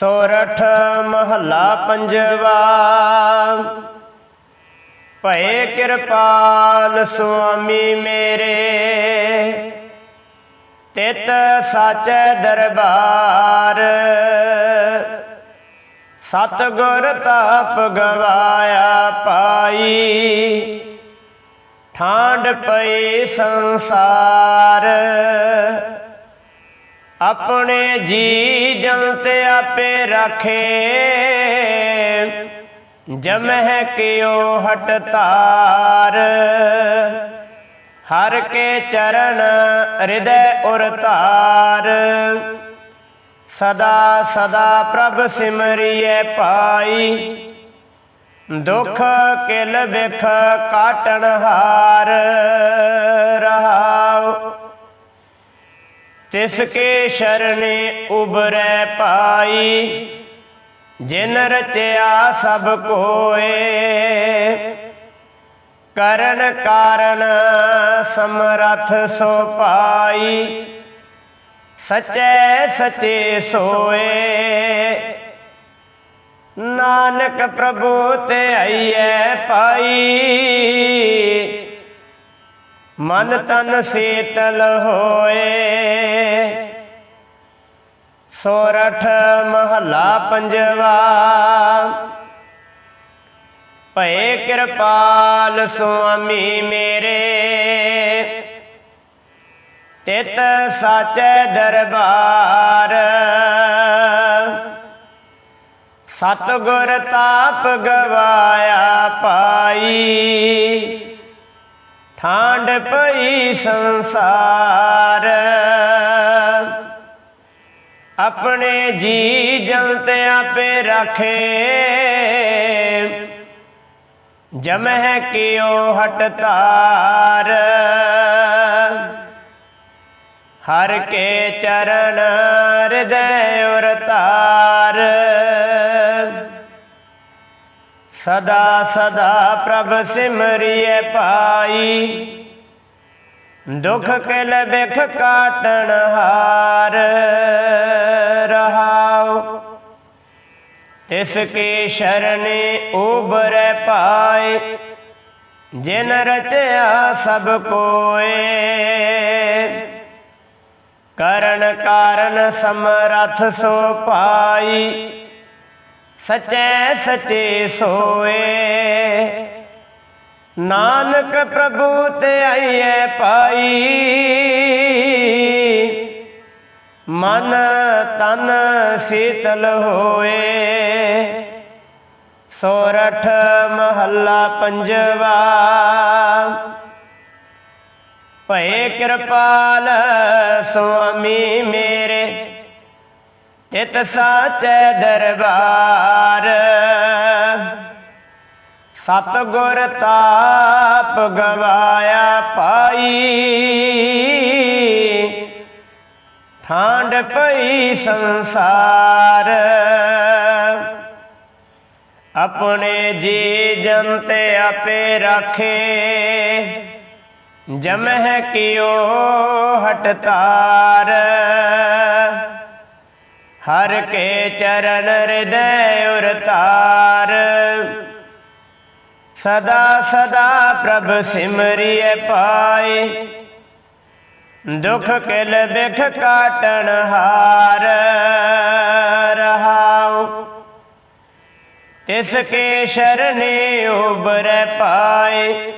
ਸੋਰਠ ਮਹੱਲਾ ਪੰਜਵਾ। ਭਏ ਕਿਰਪਾਲ ਸੁਆਮੀ ਮੇਰੇ, ਤਿਤ ਸਾਚੈ ਦਰਬਾਰ। ਸਤ ਗੁਰ ਤਾਪ ਗਵਾਇਆ ਪਾਈ ਠਾਂਡ ਪਈ ਸੰਸਾਰ। ਆਪਣੇ ਜੀ ਜਨ ਆਪੇ ਰੱਖੇ। ਜਮਹਿ ਕਿਉ ਹਟ ਤਾਰ ਹਰ ਕੇ ਚਰਨ ਹਿਰਦੈ ਉਰ ਧਾਰ। ਸਦਾ ਸਦਾ ਪ੍ਰਭ ਸਿਮਰਿਐ ਪਾਈ ਦੁਖ ਕਿਲ ਬਿਖ ਕਾਟਣ ਹਾਰ। ਰਹਾਉ ਤਿਸ ਕੇ ਸ਼ਰਣੇ ਉਬਰੈ ਪਾਈ ਜਿਨ ਰਚਿਆ ਸਭ ਕੋਏ। ਕਰਨ ਕਾਰਨ ਸਮਰਥ ਸੋ ਪਾਈ, ਸਚੈ ਸਚੇ ਸੋਏ। ਨਾਨਕ ਪ੍ਰਭੂ ਤੇ ਆਈਐ ਪਾਈ ਮਨ ਤਨ ਸੀਤਲ ਹੋਏ। ਸੋਰਠ ਮਹੱਲਾ ਪੰਜਵਾ। ਭਏ ਕਿਰਪਾਲ ਸੁਆਮੀ ਮੇਰੇ। ਤਿਤ ਸਾਚੈ ਦਰਬਾਰ। ਸਤਗੁਰ ਤਾਪ ਗਵਾਇਆ ਪਾਈ। ਠਾਂਡ ਪਈ ਸੰਸਾਰ। ਆਪਣੇ ਜੀ ਜਨ ਆਪੇ ਰੱਖੇ। ਜਮਹਿ ਕਿਉ ਹਟ ਤਾਰ ਹਰ ਕੇ ਚਰਨ ਹਿਰਦੈ ਉਰ ਸਦਾ ਸਦਾ ਪ੍ਰਭ ਸਿਮਰਿਐ ਪਾਈ। ਦੁਖ ਕਿਲ ਬਿਖ ਕਾਟਣ ਹਾਰ ਰਹਾਉ। ਤਿਸ ਕੀ ਸ਼ਰਣੇ ਉਬਰੈ ਪਾਏ, ਜਿਨ ਰਚਿਆ ਸਭ ਕੋਏ। ਕਰਨ ਕਾਰਨ ਸਮਰਥ ਸੋ ਪਾਈ। ਸਚੈ ਸਚੇ ਸੋਏ। ਨਾਨਕ ਪ੍ਰਭੂ ਤੇ ਆਈਐ ਪਾਈ। ਮਨ ਤਨ ਸੀਤਲ ਹੋਏ। ਸੋਰਠ ਮਹੱਲਾ ਪੰਜਵਾ। ਭਏ ਕਿਰਪਾਲ ਸੁਆਮੀ ਮੇਰੇ। ਤਿਤ ਸਾਚੈ ਦਰਬਾਰ। ਸਤ ਗੁਰ ਤਾਪ ਗਵਾਇਆ ਪਾਈ। ਠਾਂਡ ਪਈ ਸੰਸਾਰ। ਆਪਣੇ ਜੀ ਜਨ ਤੇ ਆਪੇ ਰਾਖੇ। ਜਮਹਿ ਕਿਉ ਹਟ ਤਾਰ ਹਰ ਕੇ ਚਰਨ ਹਿਰਦੈ ਉਰਤਾਰ ਸਦਾ ਸਦਾ ਪ੍ਰਭ ਸਿਮਰਿਐ ਪਾਏ। ਦੁਖ ਕਿਲ ਬਿਖ ਕਾਟਣ ਹਾਰ ਰਹਾਉ। ਤਿਸ ਕੇ ਸ਼ਰਨੇ ਉਬਰੈ ਪਾਏ।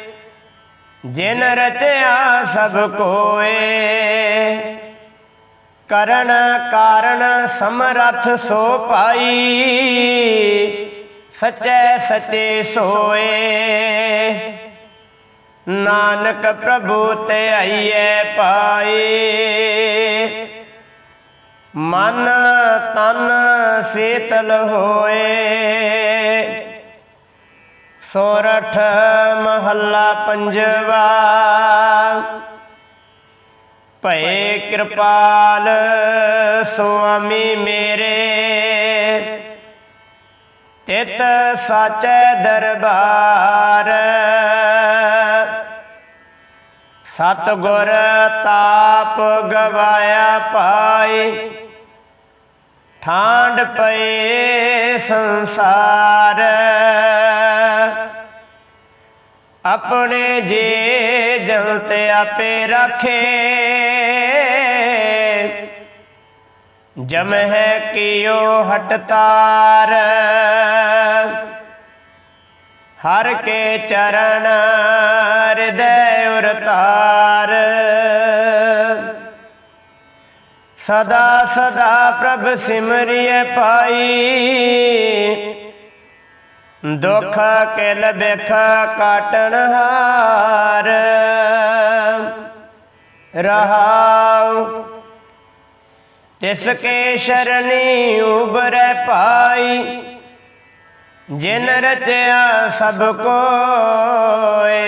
ਜਿਨ ਰਚਿਆ ਸਭ ਕੋਏ। ਕਰਨ ਕਾਰਨ ਸਮਰੱਥ ਸੋ ਪਾਈ। ਸਚੈ ਸਚੇ ਸੋਏ। ਨਾਨਕ ਪ੍ਰਭੂ ਤੇ ਆਈਐ ਪਾਏ। ਮਨ ਤਨ ਸੇਤਲ ਹੋਏ। ਸੋਰਠ ਮਹੱਲਾ ਪੰਜਵਾ। ਭਏ ਕਿਰਪਾਲ ਸੁਆਮੀ ਮੇਰੇ। ਤਿਤ ਸਾਚੈ ਦਰਬਾਰ। ਸਤ ਗੁਰ ਤਾਪ ਗਵਾਇਆ ਪਾਈ ਠਾਂਡ ਪਏ ਸੰਸਾਰ। ਆਪਣੇ ਜੇ ਜਲ ਆਪੇ ਰੱਖੇ। ਜਮ ਹੈ ਕਿਓ ਹਟਤਾਰ ਹਰ ਕੇ ਚਰਨ ਹਿਰਦੈ ਉਰਤਾਰ ਸਦਾ ਸਦਾ ਪ੍ਰਭ ਸਿਮਰਿਐ ਪਾਈ ਦੁੱਖ ਕਿਲ ਬਿਖ ਕਾਟਣ ਹਾਰ। ਰਹਾਉ, ਤਿਸ ਕੇ ਸ਼ਰਣੀ ਉਬਰੈ ਪਾਈ। ਜਿਨ ਰਚਿਆ ਸਭ ਕੋਏ,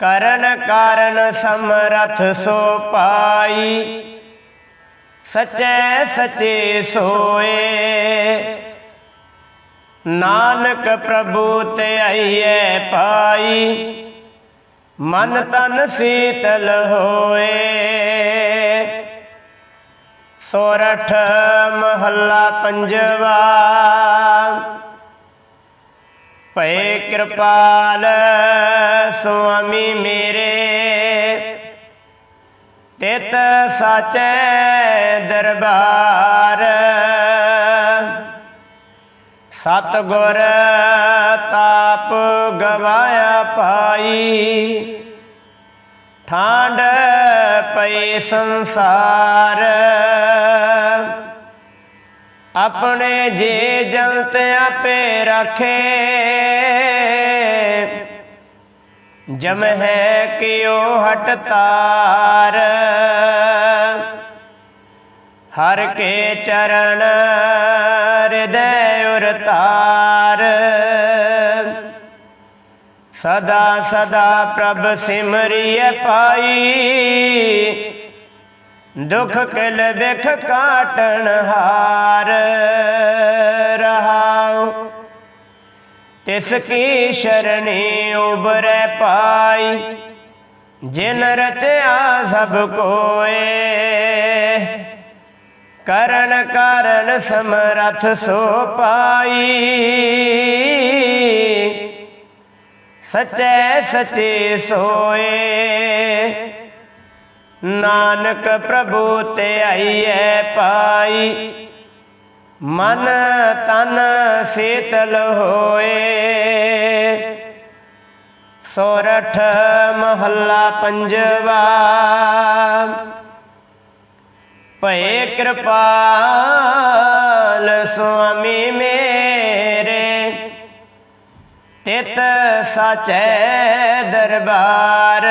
ਕਰਨ ਕਾਰਨ ਸਮਰਥ ਸੋ ਪਾਈ। ਸਚੈ ਸਚੇ ਸੋਏ। ਨਾਨਕ ਪ੍ਰਭੂ ਤੇ ਆਈਏ ਪਾਈ ਮਨ ਤਨ ਸੀਤਲ ਹੋਏ। ਸੋਰਠ ਮਹੱਲਾ ਪੰਜਵਾ, ਭਏ ਕਿਰਪਾਲ ਸੁਆਮੀ ਮੇਰੇ। ਤਿਤ ਸਾਚੈ ਦਰਬਾਰ ਸਤ ਗੁਰ ਤਾਪ ਗਵਾਇਆ ਪਾਈ ਠਾਂਡ ਪਈ ਸੰਸਾਰ। ਆਪਣੇ ਜੇ ਜਲਤ ਆਪੇ ਰੱਖੇ। ਜਮ ਹੈ ਕਿਓ ਹਟਤਾਰ ਹਰ ਕੇ ਚਰਨ ਹਿਰਦੈ ਉਰਤਾਰ ਸਦਾ ਸਦਾ ਪ੍ਰਭ ਸਿਮਰਿਐ ਪਾਈ ਦੁਖ ਕਿਲ ਬਿਖ ਕਾਟਣ ਹਾਰ ਰਹਾਉ। ਤਿਸ ਕੀ ਸ਼ਰਣੀ ਉਬਰੈ ਪਾਈ ਜਿਨ ਰਚਿਆ ਸਭ ਕੋਏ। ਕਰਨ ਕਾਰਨ ਸਮਰਥ ਸੋ ਪਾਈ। ਸਚੈ ਸਚੇ ਸੋਏ। ਨਾਨਕ ਪ੍ਰਭੂ ਤੇ ਆਈਐ ਪਾਈ। ਮਨ ਤਨ ਸੇਤਲ ਹੋਏ। ਸੋਰਠ ਮਹੱਲਾ ਪੰਜਵਾ। ਭਏ ਕਿਰਪਾਲ ਸੁਆਮੀ ਮੇਰੇ। ਤਿਤ ਸਾਚੈ ਦਰਬਾਰ।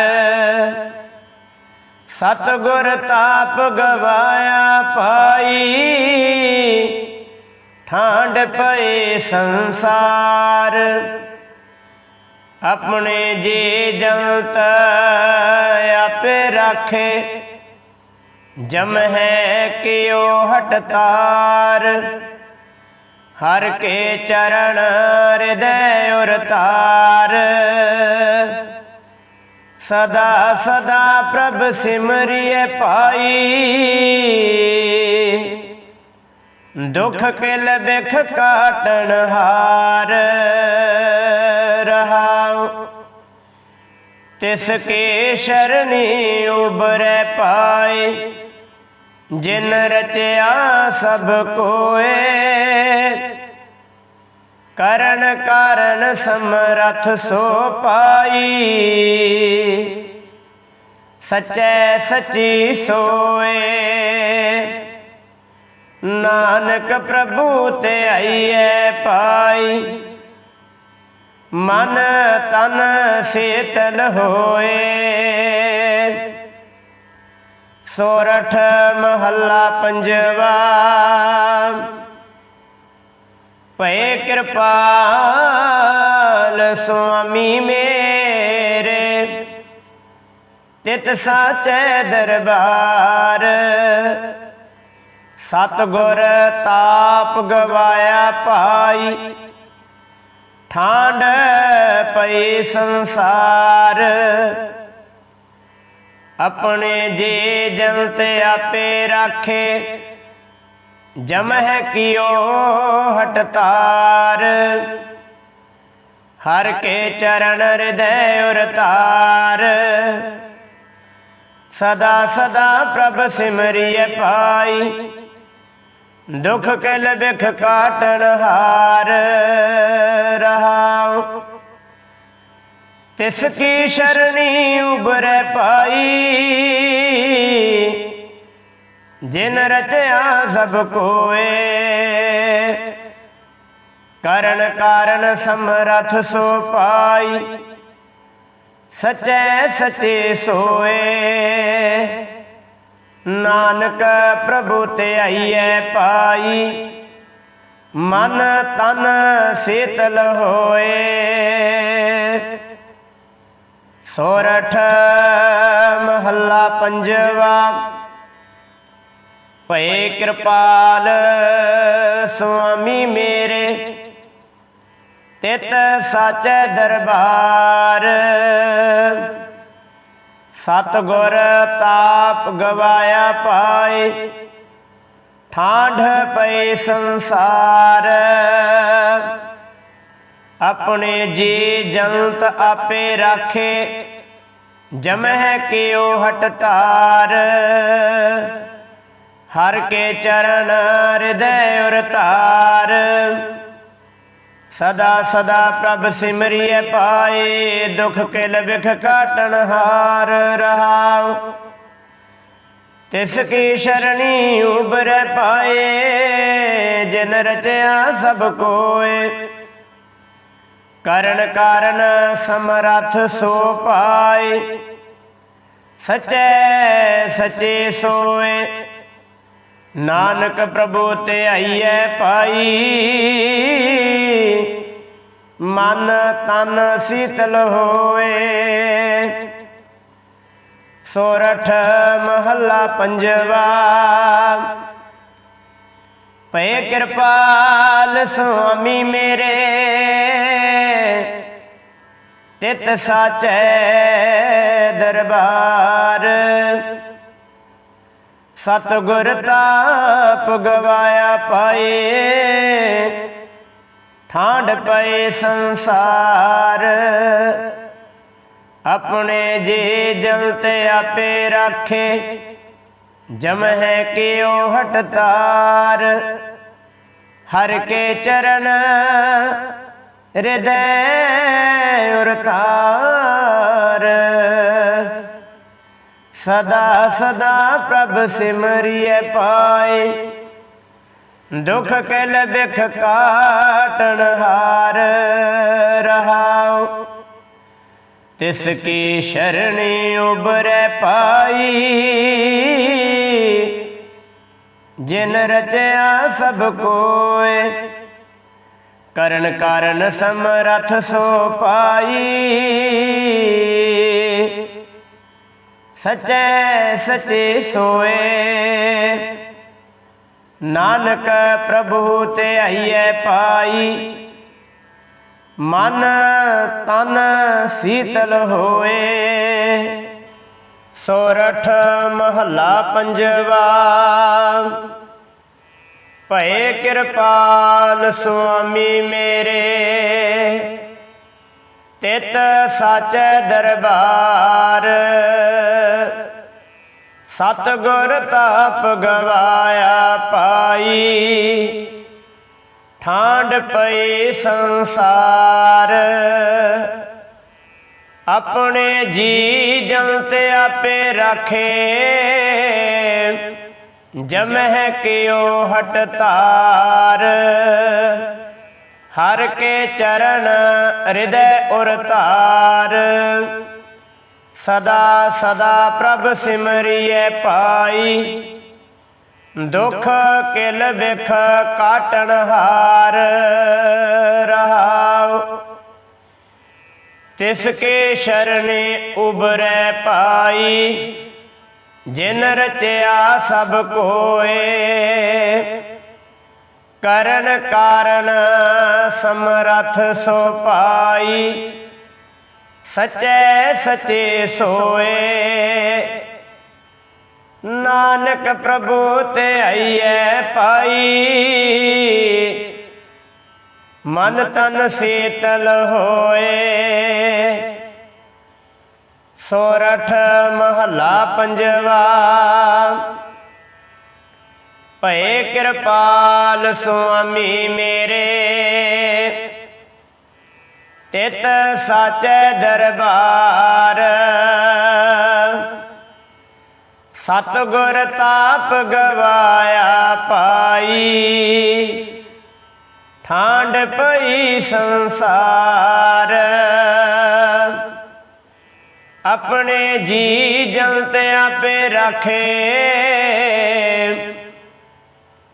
ਸਤ ਗੁਰ ਤਾਪ ਗਵਾਇਆ ਪਾਈ ਠਾਂਡ ਪਏ ਸੰਸਾਰ। ਆਪਣੇ ਜੀ ਜੰਤ ਆਪੇ ਰਾਖੇ। ਜਮ ਹੈ ਕਿਓ ਹਟਤਾਰ ਹਰ ਕੇ ਚਰਨ ਹਿਰਦੈ ਉਰਤਾਰ ਸਦਾ ਸਦਾ ਪ੍ਰਭ ਸਿਮਰਿਐ ਪਾਈ ਦੁਖ ਕਿਲ ਬਿਖ ਕਾਟਣ ਹਾਰ। ਰਹਾਉ, ਤਿਸ ਕੇ ਸ਼ਰਣੀ ਉਬਰੈ ਪਾਏ। ਜਿਨ ਰਚਿਆ ਸਭ ਕੋਏ, ਕਰਨ ਕਾਰਨ ਸਮਰਥ ਸੋ ਪਾਈ। ਸਚੈ ਸਚੀ ਸੋਏ, ਨਾਨਕ ਪ੍ਰਭੂ ਤੇ ਆਈਐ ਪਾਈ। ਮਨ ਤਨ ਸੇਤਲ ਹੋਏ ਸੋਰਠ ਮਹੱਲਾ ਪੰਜਵਾ। ਭਏ ਕਿਰਪਾਲ ਸੁਆਮੀ ਮੇਰੇ, ਤਿਤ ਸਾਚੈ ਦਰਬਾਰ। ਸਤ ਗੁਰ ਤਾਪ ਗਵਾਇਆ ਪਾਈ ਠਾਂਡ ਪਈ ਸੰਸਾਰ। ਆਪਣੇ ਜੇ ਜਨ ਆਪੇ ਰਾਖੇ ਜਮਹਿ ਕੀਓ ਹਟ ਤਾਰ। ਹਰ ਕੇ ਚਰਨ ਹਿਰਦੈ ਉਰ ਤਾਰ। ਸਦਾ ਸਦਾ ਪ੍ਰਭ ਸਿਮਰਿਐ ਪਾਈ ਦੁਖ ਕਲ ਬਿਖ ਕਾਟਣ ਹਾਰ। ਤਿਸ ਕੀ ਸ਼ਰਣੀ ਉਬਰੈ ਪਾਈ। ਜਿਨ ਰਚਿਆ ਸਭ ਕੋਏ ਕਰਨ ਕਾਰਨ ਸਮਰਥ ਸੋ ਪਾਈ। ਸਚੈ ਸਚੇ ਸੋਏ। ਨਾਨਕ ਪ੍ਰਭੂ ਤੇ ਆਈਐ ਪਾਈ। ਮਨ ਤਨ ਸੇਤਲ ਹੋਏ। ਸੋਰਠ, ਮਹੱਲਾ ਪੰਜਵਾ। ਭਏ ਕਿਰਪਾਲ ਸੁਆਮੀ ਮੇਰੇ, ਤਿਤ ਸੱਚ ਦਰਬਾਰ। ਸਤ ਗੁਰ ਤਾਪ ਗਵਾਇਆ ਪਾਏ, ਠਾਂਢ ਪਏ ਸੰਸਾਰ। ਆਪਣੇ ਜੀ ਜੰਤ ਆਪੇ ਰਾਖੇ ਜਮਹਿ ਕਿਓ ਹਟ ਤਾਰ ਹਰ ਕੇ ਚਰਨ ਹਿਰਦੈ ਉਰ ਸਦਾ ਸਦਾ ਪ੍ਰਭ ਸਿਮਰਿਐ ਪਾਏ, ਦੁਖ ਕਿਲ ਵਿਖ ਕਾਟਣ ਹਾਰ ਰਹਾਉ। ਤਿਸ ਕੀ ਸ਼ਰਣੀ ਉਬਰੈ ਪਾਏ, ਜਿਨ ਰਚਿਆ ਸਭ ਕੋਏ। ਕਰਨ ਕਾਰਨ ਸਮਰਥ ਸੋ ਪਾਏ। ਸਚੈ ਸਚੇ ਸੋਏ। ਨਾਨਕ ਪ੍ਰਭੂ ਤੇ ਆਈਐ ਪਾਈ। ਮਨ ਤਨ ਸੀਤਲ ਹੋਏ। ਸੋਰਠ ਮਹੱਲਾ ਪੰਜਵਾ। ਪਏ ਕਿਰਪਾਲ ਸੁਆਮੀ ਮੇਰੇ। ਤਿਤ ਸਾਚੈ ਦਰਬਾਰ। ਸਤਿਗੁਰ ਤਾਪ ਗਵਾਇਆ ਪਾਏ ਠਾਂਡ ਪਏ ਸੰਸਾਰ। ਆਪਣੇ ਜੇ ਜਲ ਤੇ ਆਪੇ ਰਾਖੇ ਜਮਹਿ ਕਿਓ ਹਟ ਤਾਰ ਹਰ ਕੇ ਚਰਨ ਹਿਰਦੈ ਉਰ ਤਾਰ ਸਦਾ ਸਦਾ ਪ੍ਰਭ ਸਿਮਰਿਐ ਪਾਏ। ਦੁਖ ਕਲ ਬਿਖ ਕਾਟਣ ਹਾਰ ਰਹਾਉ। ਤਿਸ ਕੀ ਸ਼ਰਣੀ ਉਬਰੈ ਪਾਈ। ਜਿਨ ਰਚਿਆ ਸਭ ਕੋਏ ਕਰਨ ਕਾਰਨ ਸਮਰਥ ਸੋ ਪਾਈ। ਸਚੈ ਸਚੇ ਸੋਏ। ਨਾਨਕ ਪ੍ਰਭੂ ਤੇ ਆਈਐ ਪਾਈ। ਮਨ ਤਨ ਸੀਤਲ ਹੋਏ। ਸੋਰਠ ਮਹੱਲਾ ਪੰਜਵਾ। ਭਏ ਕਿਰਪਾਲ ਸੁਆਮੀ ਮੇਰੇ। ਤਿਤ ਸਾਚੈ ਦਰਬਾਰ। ਸਤ ਗੁਰ ਤਾਪ ਗਵਾਇਆ ਪਾਈ। ਠਾਂਡ ਪਈ ਸੰਸਾਰ। ਆਪਣੇ ਜੀ ਜਨ ਤੇ ਆਪੇ ਰਾਖੇ। ਜਮਹਿ ਕਿਓ ਹਟ ਤਾਰ ਹਰ ਕੇ ਚਰਨ ਹਿਰਦੈ ਉਰ ਤਾਰ ਸਦਾ ਸਦਾ ਪ੍ਰਭ ਸਿਮਰਿਐ ਪਾਈ ਦੁਖ ਕਿਲ ਵਿਖ ਕਾਟਣ ਹਾਰ ਰਹਾਉ। ਤਿਸ ਕੇ ਸ਼ਰਣੇ ਉਬਰੈ ਪਾਈ ਜਿਨ ਰਚਿਆ ਸਭ ਕੋਏ, ਕਰਨ ਕਾਰਨ ਸਮਰਥ ਸੋ ਪਾਈ, ਸਚੈ ਸਚੇ ਸੋਏ। ਨਾਨਕ ਪ੍ਰਭੂ ਤੇ ਆਈਐ ਪਾਈ, ਮਨ ਤਨ ਸੀਤਲ ਹੋਏ। ਸੋਰਠ ਮਹੱਲਾ ਪੰਜਵਾ। ਭਏ ਕਿਰਪਾਲ ਸੁਆਮੀ ਮੇਰੇ। ਤਿਤ ਸਾਚੈ ਦਰਬਾਰ। ਸਤਗੁਰ ਤਾਪ ਗਵਾਇਆ ਪਾਈ। ਠਾਂਡ ਪਈ ਸੰਸਾਰ। ਆਪਣੇ ਜੀ ਜੰਤ ਆਪੇ ਰੱਖੇ।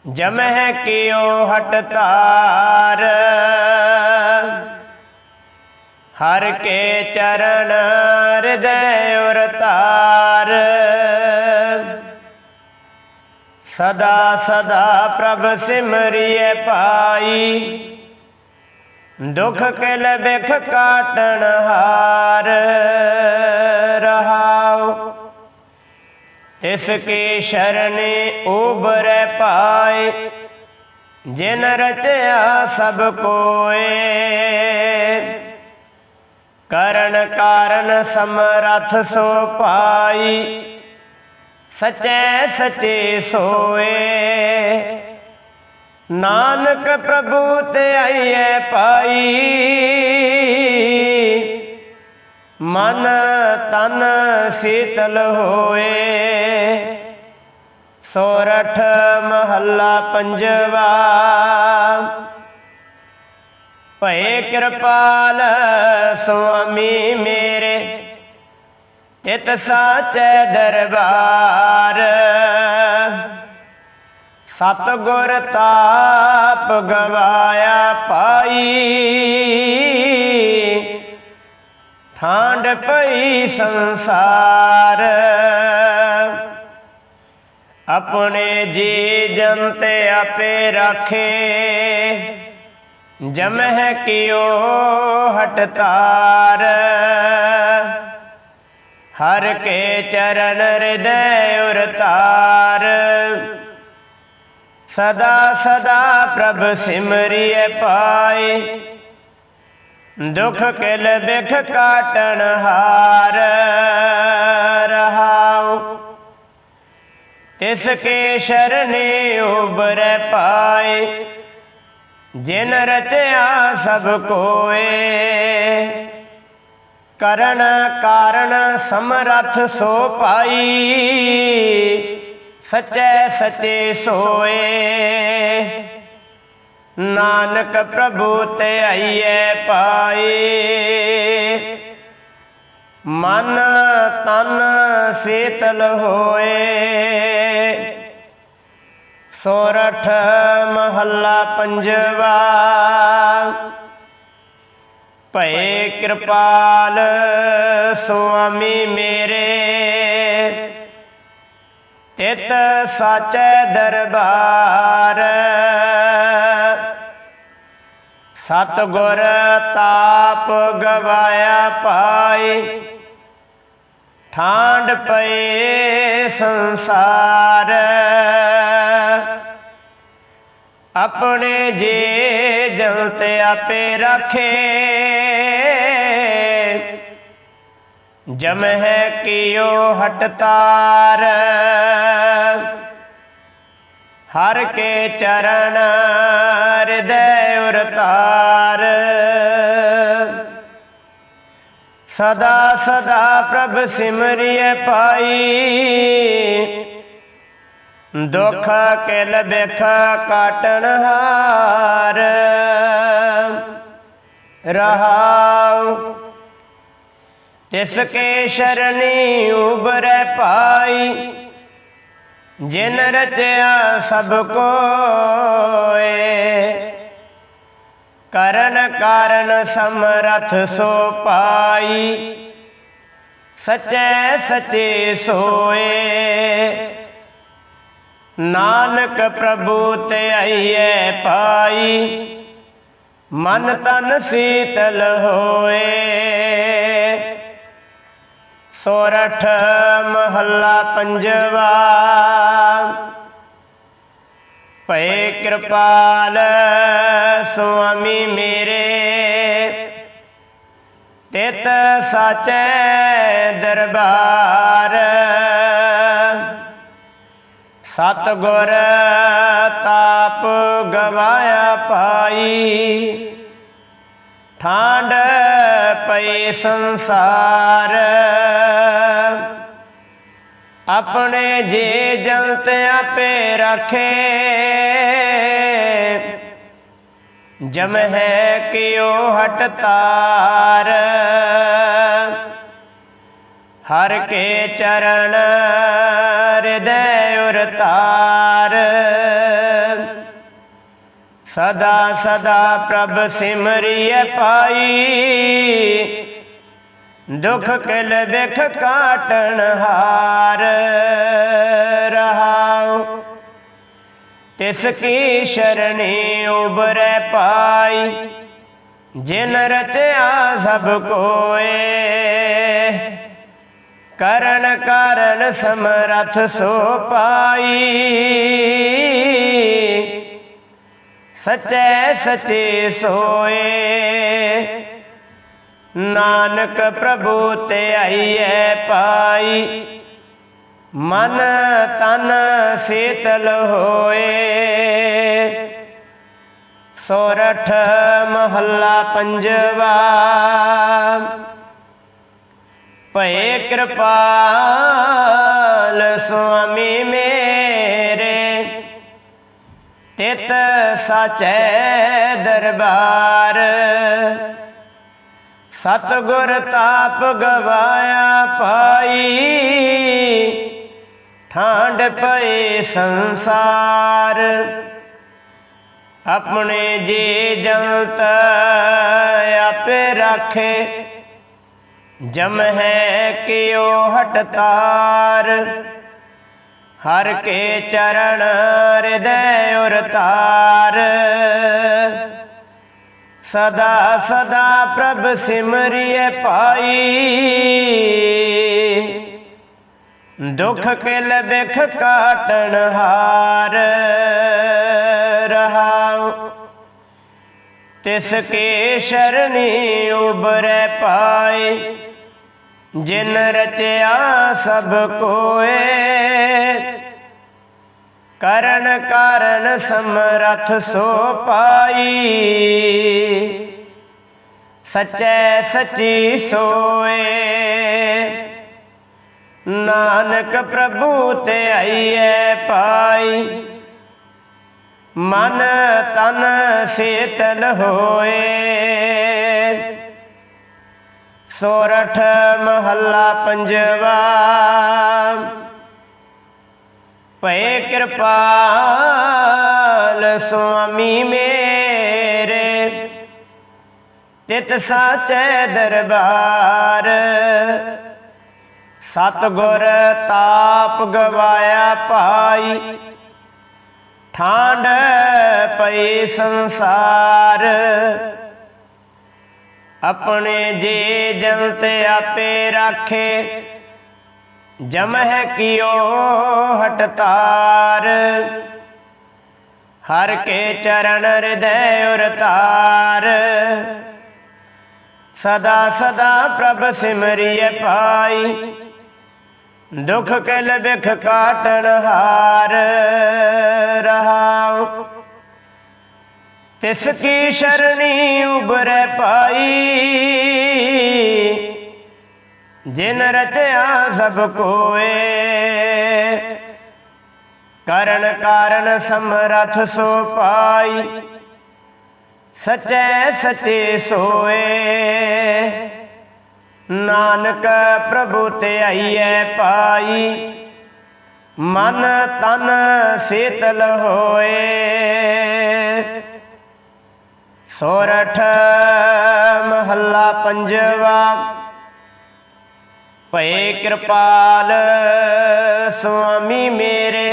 ਜਮਹਿ ਕਿਉ ਹਟ ਤਾਰ ਹਰ ਕੇ ਚਰਨ ਹਿਰਦੈ ਉਰਤਾਰ ਸਦਾ ਸਦਾ ਪ੍ਰਭ ਸਿਮਰਿਐ ਪਾਈ ਦੁਖ ਕਿਲ ਬਿਖ ਕਾਟਣ ਹਾਰ ਰਹਾਉ। ਤਿਸ ਕੀ ਸ਼ਰਣੇ ਉਬਰੈ ਪਾਏ, ਜਿਨ ਰਚਿਆ ਸਭ ਕੋਏ। ਕਰਨ ਕਾਰਨ ਸਮਰਥ ਸੋ ਪਾਈ, ਸਚੈ ਸਚੇ ਸੋਏ। ਨਾਨਕ ਪ੍ਰਭੂ ਤੇ ਆਈਐ ਪਾਈ। ਮਨ ਤਨ ਸੀਤਲ ਹੋਏ। ਸੋਰਠ ਮਹੱਲਾ ਪੰਜਵਾ। ਭਏ ਕਿਰਪਾਲ ਸੁਆਮੀ ਮੇਰੇ, ਤਿਤ ਸਾਚੈ ਦਰਬਾਰ। ਸਤ ਗੁਰ ਤਾਪ ਗਵਾਇਆ ਪਾਈ। ਠਾਂਡ ਪਈ ਸੰਸਾਰ। ਆਪਣੇ ਜੀ ਜੰਤ ਆਪੇ ਰਾਖੇ। ਜਮਹਿ ਕਿਓ ਹਟ ਤਾਰ। ਹਰ ਕੇ ਚਰਨ ਹਿਰਦੈ ਉਰ ਸਦਾ ਸਦਾ ਪ੍ਰਭ ਸਿਮਰਿਐ ਪਾਏ। ਦੁਖ ਕਿਲ ਬਿਖ ਕਾਟਣ ਹਾਰ ਰਹਾਉ। ਤਿਸ ਕੇ ਸ਼ਰਨੇ ਉਬਰੈ ਪਾਏ। ਜਿਨ ਰਚਿਆ ਸਭ ਕੋਏ। ਕਰਨ ਕਾਰਨ ਸਮਰਥ ਸੋ ਪਾਈ। ਸਚੈ ਸਚੇ ਸੋਏ। ਨਾਨਕ ਪ੍ਰਭੂ ਤੇ ਆਈਐ ਪਾਏ। ਮਨ, ਤਨ, ਸੇਤਲ ਹੋਏ। ਸੋਰਠ, ਮਹੱਲਾ ਪੰਜਵਾ। ਭਏ ਕਿਰਪਾਲ ਸੁਆਮੀ ਮੇਰੇ। ਤਿਤ ਸਾਚੈ ਦਰਬਾਰ। ਸਤ ਗੁਰ ਤਾਪ ਗਵਾਇਆ ਪਾਈ ਠਾਂਡ ਪਏ ਸੰਸਾਰ। ਆਪਣੇ ਜੇ ਜਲਤ ਆਪੇ ਰੱਖੇ। ਜਮਹਿ ਕਿਓ ਹਟ ਤਾਰ। ਹਰ ਕੇ ਚਰਨ ਹਿਰਦੈ ਉਰ ਸਦਾ ਸਦਾ ਪ੍ਰਭ ਸਿਮਰਿਐ ਪਾਈ ਦੁਖ ਕਿਲ ਬਿਖ ਕਾਟਣ ਹਾਰ। ਰਹਾਉ ਤਿਸ ਕੇ ਸ਼ਰਣੀ ਉਬਰੈ ਪਾਈ, ਜਿਨ ਰਚਿਆ ਸਭ ਕੋਏ। ਕਰਨ ਕਾਰਨ ਸਮਰਥ ਸੋ ਪਾਈ, ਸਚੈ ਸਚੇ ਸੋਏ। ਨਾਨਕ ਪ੍ਰਭੂ ਤੇ ਆਈਐ ਪਾਈ, ਮਨ ਤਨ ਸੀਤਲ ਹੋਏ। ਸੋਰਠ ਮਹੱਲਾ ਪੰਜਵਾ। ਭਏ ਕਿਰਪਾਲ ਸੁਆਮੀ ਮੇਰੇ, ਤਿਤ ਸਾਚੈ ਦਰਬਾਰ। ਸਤ ਗੁਰ ਤਾਪ ਗਵਾਇਆ ਪਾਈ ਠਾਂਡ ਪਈ ਸੰਸਾਰ। ਆਪਣੇ ਜੇ ਜਲਤ ਆਪੇ ਰੱਖੇ। ਜਮ ਹੈ ਕਿਉ ਹਟ ਤਾਰ? ਹਰ ਕੇ ਚਰਨ ਹਿਰਦੈ ਉਰ ਸਦਾ ਸਦਾ ਪ੍ਰਭ ਸਿਮਰਿਐ ਪਾਈ। ਦੁਖ ਕਿਲ ਬਿਖ ਕਾਟਣ ਹਾਰ ਰਹਾਉ। ਤਿਸ ਕੀ ਸ਼ਰਣੀ ਉਬਰੈ ਪਾਈ। ਜਿਨ ਰਚਿਆ ਸਭ ਕੋਏ। ਕਰਨ ਕਾਰਨ ਸਮਰਥ ਸੋ ਪਾਈ। ਸਚੈ ਸਚੇ ਸੋਏ। ਨਾਨਕ ਪ੍ਰਭੂ ਤੇ ਆਈਐ ਪਾਈ। ਮਨ ਤਨ ਸੀਤਲ ਹੋਏ। ਸੋਰਠ ਮਹੱਲਾ ਪੰਜਵਾ। ਭਏ ਕਿਰਪਾਲ ਸੁਆਮੀ ਮੇਰੇ ਤਿਤ ਸਾਚੈ ਦਰਬਾਰ। ਸਤਗੁਰ ਤਾਪ ਗਵਾਇਆ ਪਾਈ ਠਾਂਡ ਪਏ ਸੰਸਾਰ। ਆਪਣੇ ਜੀ ਜੰਤ ਆਪੇ ਰਾਖੇ, ਜਮ ਹੈ ਕਿਉ ਹਟ ਤਾਰ ਹਰ ਕੇ ਚਰਨ ਹਿਰਦੈ ਉਰਤਾਰ ਸਦਾ ਸਦਾ ਪ੍ਰਭ ਸਿਮਰਿਐ ਪਾਈ ਦੁਖ ਕਿਲ ਬਿਖ ਕਾਟਣ ਹਾਰ ਰਹਾਉ। ਤਿਸ ਕੇ ਸ਼ਰਨੀ ਉਬਰੈ ਪਾਏ। ਜਿਨ ਰਚਿਆ ਸਭ ਕੋਏ। ਕਰਨ ਕਾਰਨ ਸਮਰਥ ਸੋ ਪਾਈ। ਸਚੈ ਸਚੀ ਸੋਏ। ਨਾਨਕ ਪ੍ਰਭੂ ਤੇ ਆਈਐ ਪਾਈ। ਮਨ ਤਨ ਸੇਤਲ ਹੋਏ। ਸੋਰਠ ਮਹੱਲਾ ਪੰਜਵਾ। ਭਏ ਕਿਰਪਾਲ ਸੁਆਮੀ ਮੇਰੇ। ਤਿਤ ਸਾਚੈ ਦਰਬਾਰ। ਸਤ ਗੁਰ ਤਾਪ ਗਵਾਇਆ ਪਾਈ ਠਾਂਡ ਪਈ ਸੰਸਾਰ। ਆਪਣੇ ਜੀ ਜੰਤ ਆਪੇ ਰਾਖੇ। ਜਮ ਹੈ ਕਿਓ ਹਟ ਤਾਰ ਹਰ ਕੇ ਚਰਨ ਹਿਰਦੈ ਉਰ ਤਾਰ। ਸਦਾ ਸਦਾ ਪ੍ਰਭ ਸਿਮਰਿਐ ਪਾਈ ਦੁਖ ਕਲ ਬਿਖ ਕਾਟਣ ਹਾਰ ਰਹਾਉ। ਤਿਸ ਕੀ ਸ਼ਰਣੀ ਉਬਰੈ ਪਾਈ ਜਿਨ ਰਚਿਆ ਸਭ ਕੋਏ। ਕਰਨ ਕਾਰਨ ਸਮਰਥ ਸੋ ਪਾਈ। ਸਚੈ ਸਚੇ ਸੋਏ। ਨਾਨਕ ਪ੍ਰਭੂ ਤੇ ਆਈਐ ਪਾਈ। ਮਨ ਤਨ ਸੇਤਲ ਹੋਏ। ਸੋਰਠ ਮਹੱਲਾ ਪੰਜਵਾ। ਭਏ ਕਿਰਪਾਲ ਸੁਆਮੀ ਮੇਰੇ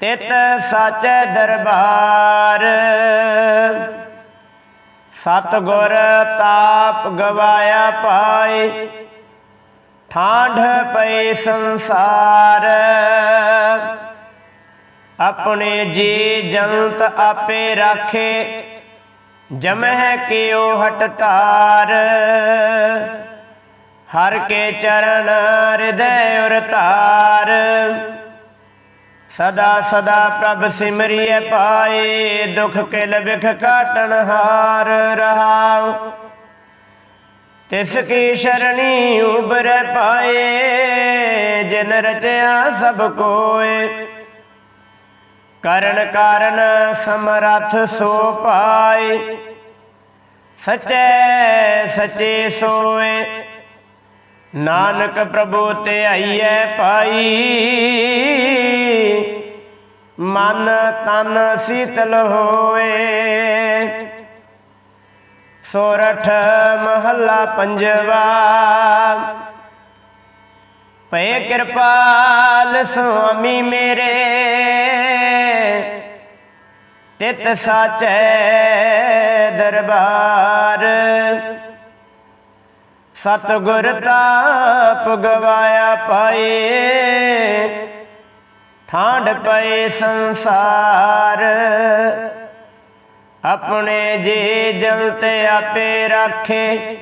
ਤਿਤ ਸਾਚੈ ਦਰਬਾਰ। ਸਤ ਗੁਰ ਤਾਪ ਗਵਾਇਆ ਪਾਏ ਠਾਂਢ ਪਈ ਸੰਸਾਰ। ਆਪਣੇ ਜੀ ਜੰਤ ਆਪੇ ਰਾਖੇ ਜਮਹਿ ਕਿਉ ਹਟ ਤਾਰ। ਹਰ ਕੇ ਚਰਨ ਹਿਰਦੈ ਉਰ ਧਾਰ ਸਦਾ ਸਦਾ ਪ੍ਰਭ ਸਿਮਰਿਐ ਪਾਏ, ਦੁਖ ਕਿਲ ਵਿਖ ਕਾਟਣ ਹਾਰ ਰਹਾਉ। ਤਿਸ ਕੀ ਸ਼ਰਣੀ ਉਬਰੈ ਪਾਏ, ਜਿਨ ਰਚਿਆ ਸਭ ਕੋਏ। ਕਰਨ ਕਾਰਨ ਸਮਰੱਥ ਸੋ ਪਾਏ, ਸਚੈ ਸਚੇ ਸੋਏ। ਨਾਨਕ ਪ੍ਰਭੂ ਤੇ ਆਈਐ ਪਾਈ। ਮਨ ਤਨ ਸੀਤਲ ਹੋਏ। ਸੋਰਠ ਮਹੱਲਾ ਪੰਜਵਾ। ਪਏ ਕਿਰਪਾਲ ਸੁਆਮੀ ਮੇਰੇ। ਤਿਤ ਸਾਚੈ ਦਰਬਾਰ। ਸਤਿਗੁਰ ਤਾਪ ਗਵਾਇਆ ਪਾਏ। ਠਾਂਡ ਪਏ ਸੰਸਾਰ। ਆਪਣੇ ਜੀ ਜਲ ਤੇ ਆਪੇ ਰਾਖੇ।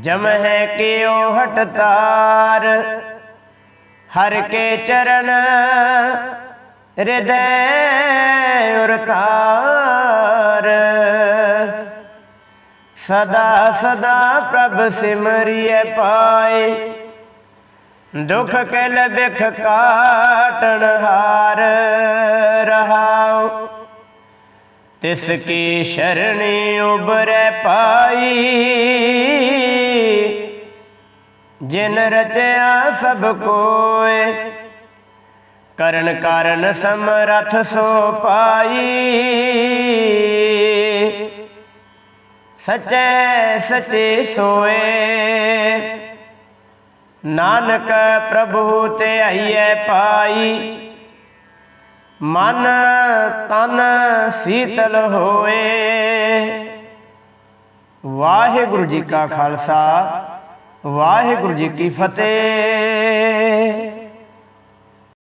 ਜਮ ਹੈ ਕਿਉ ਹਟ ਤਾਰ ਹਰ ਕੇ ਚਰਨ ਹਿਰਦੈ ਉਰਤਾਰ। ਸਦਾ ਸਦਾ ਪ੍ਰਭ ਸਿਮਰਿਐ ਪਾਏ। ਦੁਖ ਕਲ ਬਿਖ ਕਾਟਣ ਹਾਰ ਰਹਾਉ। ਤਿਸ ਕੀ ਸ਼ਰਣੀ ਉਬਰੈ ਪਾਈ। ਜਿਨ ਰਚਿਆ ਸਭ ਕੋਏ, ਕਰਨ ਕਾਰਨ ਸਮਰਥ ਸੋ ਪਾਈ। ਸਚੈ ਸਚੇ ਸੋਏ। ਨਾਨਕ ਪ੍ਰਭੂ ਤੇ ਆਈਐ ਪਾਈ। ਮਨ ਤਨ ਸੀਤਲ ਹੋਏ। ਵਾਹਿਗੁਰੂ ਜੀ ਕਾ ਖਾਲਸਾ, ਵਾਹਿਗੁਰੂ ਜੀ ਕੀ ਫਤਿਹ।